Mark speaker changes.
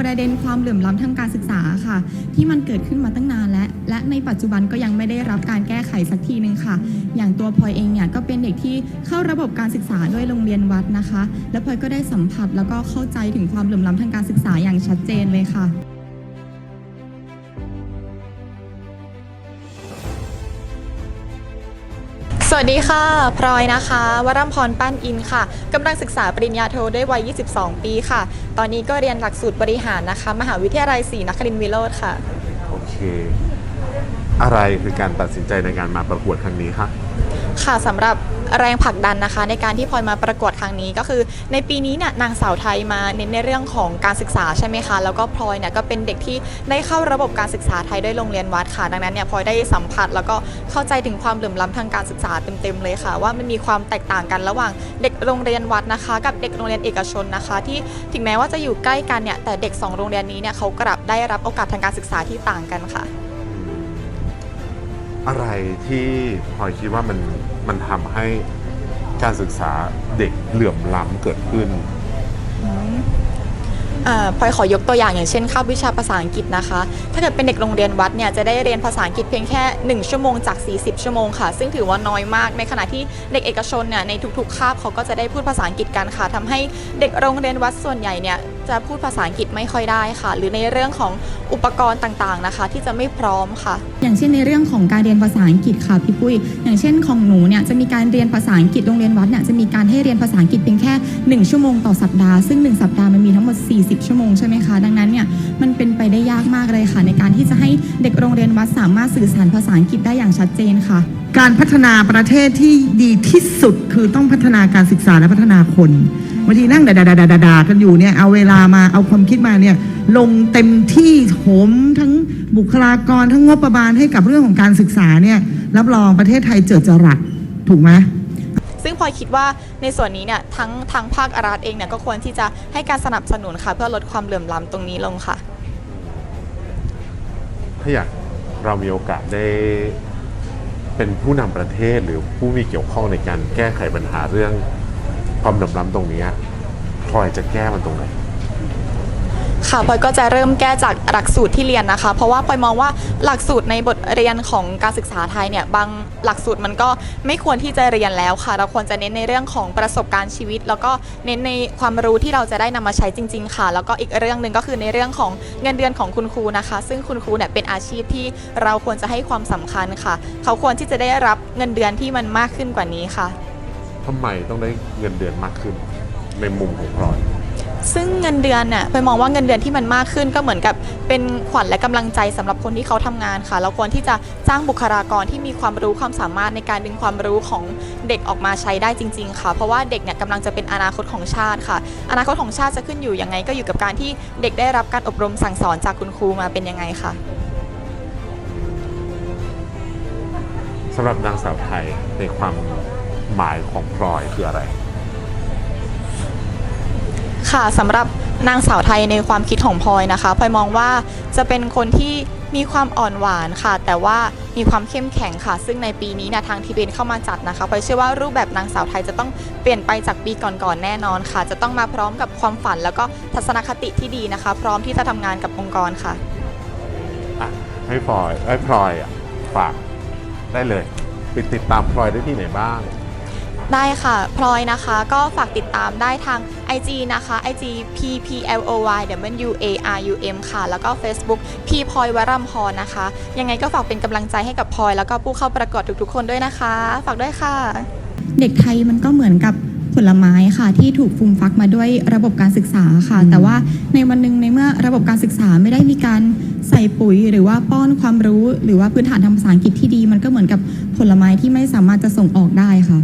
Speaker 1: ประเด็นความเหลื่อมล้ำทางการศึกษาค่ะ ที่มันเกิดขึ้นมาตั้งนานและ และในปัจจุบันก็ยังไม่ได้รับการแก้ไขสักทีหนึ่งค่ะ อย่างตัวพลอยเองเนี่ยก็เป็นเด็กที่เข้าระบบการศึกษาด้วยโรงเรียนวัดนะคะ และพลอยก็ได้สัมผัสแล้วก็เข้าใจถึงความเหลื่อมล้ำทางการศึกษาอย่างชัดเจนเลยค่ะ
Speaker 2: สวัสดีค่ะ พลอยนะคะ วรัมพรปั้นอินค่ะกำลังศึกษาปริญญาโทด้วยวัย 22 ปีค่ะ ตอนนี้ก็เรียนหลักสูตรบริหารนะคะ มหาวิทยาลัยศรีนครินทรวิโรธค่ะ
Speaker 3: โอเค อะไรคือการตัดสินใจในการมาประกวดครั้งนี้คะ
Speaker 2: ค่ะสำหรับแรงผลักดันนะคะ ในการที่พลอยมาประกวดครั้งนี้ก็คือ ในปีนี้เนี่ยนางสาวไทยมาเน้นในเรื่องของการศึกษาใช่ไหมคะ แล้วก็พลอยเนี่ยก็เป็นเด็กที่ได้เข้าระบบการศึกษาไทยด้วยโรงเรียนวัดค่ะ ดังนั้นเนี่ยพลอยได้สัมผัส แล้วก็เข้าใจถึงความเหลื่อมล้ำทางการศึกษาเต็มๆเลยค่ะ ว่ามันมีความแตกต่างกันระหว่างเด็กโรงเรียนวัดนะคะ กับเด็กโรงเรียนเอกชนนะคะ ที่ถึงแม้ว่าจะอยู่ใกล้กันเนี่ยแต่เด็กสองโรงเรียนนี้เนี่ยเขากลับได้รับโอกาสทางการศึกษาที่ต่างกันค่ะ
Speaker 3: อะไรที่พลอยคิดว่ามันมันทำให้การศึกษาเด็กเหลื่อมล้ำเกิดขึ้น
Speaker 2: อพลอยขอยกตัวอย่างอย่างเช่นคาบวิชาภาษาอังกฤษนะคะ ถ้าเกิดเป็นเด็กโรงเรียนวัดเนี่ยจะได้เรียนภาษาอังกฤษเพียงแค่ 1 ชั่วโมงจาก 40 ชั่วโมงค่ะ ซึ่งถือว่าน้อยมาก ในขณะที่เด็กเอกชนเนี่ยในทุกๆคาบเขาก็จะได้พูดภาษาอังกฤษกันค่ะทำให้เด็กโรงเรียนวัดส่วนใหญ่เนี่ยจะพูดภาษาอังกฤษไม่ค่อยได้ค่ะ หรือในเรื่องของอุปกรณ์ต่างๆนะคะ ที่จะไม่พร้อมค่ะ
Speaker 1: อย่างเช่นในเรื่องของการเรียนภาษาอังกฤษค่ะพี่ปุ้ย อย่างเช่นของหนูเนี่ยจะมีการเรียนภาษาอังกฤษโรงเรียนวัดเนี่ยจะมีการให้เรียนภาษาอังกฤษเพียงแค่ 1 ชั่วโมงต่อสัปดาห์ซึ่ง 1 สัปดาห์มันมีทั้งหมด 40 ชั่วโมงใช่ไหมคะดังนั้นเนี่ยมันเป็นไปได้ยากมากเลยค่ะ ในการที่จะให้เด็กโรงเรียนวัดสามารถสื่อสารภาษาอังกฤษได้อย่างชัดเจนค่ะ
Speaker 4: การพัฒนาประเทศที่ดีที่สุดคือต้องพัฒนาการศึกษาและพัฒนาคน บางทีนั่งด่าด่าด่าด่าด่ากันอยู่เนี่ยเอาเวลามาเอาความคิดมาเนี่ยลงเต็มที่โหมทั้งบุคลากรทั้งงบประมาณให้กับเรื่องของการศึกษาเนี่ยรับรองประเทศไทยเจิดจรัสถูกไหม
Speaker 2: ซึ่งพลอยคิดว่าในส่วนนี้เนี่ยทั้งทางภาครัฐเองเนี่ยก็ควรที่จะให้การสนับสนุนค่ะ เพื่อลดความเหลื่อมล้ำตรงนี้ลงค่ะ
Speaker 3: ถ้าอยากเรามีโอกาสได้เป็นผู้นำประเทศหรือผู้มีเกี่ยวข้องในการแก้ไขปัญหาเรื่อง ความเหลื่อมล้ำตรงนี้พลอยจะแก้มันตรงไหน
Speaker 2: ค่ะพลอยก็จะเริ่มแก้จากหลักสูตรที่เรียนนะคะ เพราะว่าพลอยมองว่าหลักสูตรในบทเรียนของการศึกษาไทยเนี่ยบางหลักสูตรมันก็ไม่ควรที่จะเรียนแล้วค่ะ เราควรจะเน้นในเรื่องของประสบการณ์ชีวิต แล้วก็เน้นในความรู้ที่เราจะได้นำมาใช้จริง ๆ ค่ะ แล้วก็อีกเรื่องหนึ่งก็คือในเรื่องของเงินเดือนของคุณครูนะคะ ซึ่งคุณครูเนี่ยเป็นอาชีพที่เราควรจะให้ความสำคัญค่ะ เขาควรที่จะได้รับเงินเดือนที่มันมากขึ้นกว่านี้ค่ะ
Speaker 3: ทำไมต้องได้เงินเดือนมากขึ้นในมุมของพลอย
Speaker 2: ซึ่งเงินเดือนเนี่ยไปมองว่าเงินเดือนที่มันมากขึ้นก็เหมือนกับเป็นขวัญและกำลังใจสำหรับคนที่เขาทำงานค่ะ เราควรที่จะจ้างบุคลากรที่มีความรู้ความสามารถในการดึงความรู้ของเด็กออกมาใช้ได้จริง ๆ ค่ะ เพราะว่าเด็กเนี่ยกำลังจะเป็นอนาคตของชาติค่ะ อนาคตของชาติจะขึ้นอยู่ยังไง ก็อยู่กับการที่เด็กได้รับการอบรมสั่งสอนจากคุณครูมาเป็นยังไงค่ะ
Speaker 3: สำหรับนางสาวไทยในความ หมายของพลอยคืออะไร
Speaker 2: ค่ะสำหรับนางสาวไทยในความคิดของพลอยนะคะพลอยมองว่าจะเป็นคนที่มีความอ่อนหวานค่ะ แต่ว่ามีความเข้มแข็งค่ะ ซึ่งในปีนี้เนี่ยทางทีเบนเข้ามาจัดนะคะพลอยเชื่อว่ารูปแบบนางสาวไทยจะต้องเปลี่ยนไปจากปีก่อนๆแน่นอนค่ะ จะต้องมาพร้อมกับความฝันแล้วก็ทัศนคติที่ดีนะคะ พร้อมที่จะทำงานกับองค์กรค่ะ
Speaker 3: อะ ให้พลอยให้พลอยอะฝากได้เลยไปติดตามพลอยได้ที่ไหนบ้าง
Speaker 2: ได้ค่ะ พลอยนะคะก็ฝากติดตามได้ทาง IG นะคะ IG p p l o y w a r u m ค่ะ แล้วก็ Facebook p พลอยวรัมพรนะคะ ยังไงก็ฝากเป็นกำลังใจให้กับพลอย แล้วก็ผู้เข้าประกวดทุกๆ คนด้วยนะคะ ฝากด้วยค่ะ
Speaker 1: เด็กไทยมันก็เหมือนกับผลไม้ค่ะที่ถูกฟูมฟักมาด้วยระบบการศึกษาค่ะ แต่ว่าในวันหนึ่งในเมื่อระบบการศึกษาไม่ได้มีการใส่ปุ๋ย หรือว่าป้อนความรู้ หรือว่าพื้นฐานทางภาษาอังกฤษที่ดี มันก็เหมือนกับผลไม้ที่ไม่สามารถจะส่งออกได้ค่ะ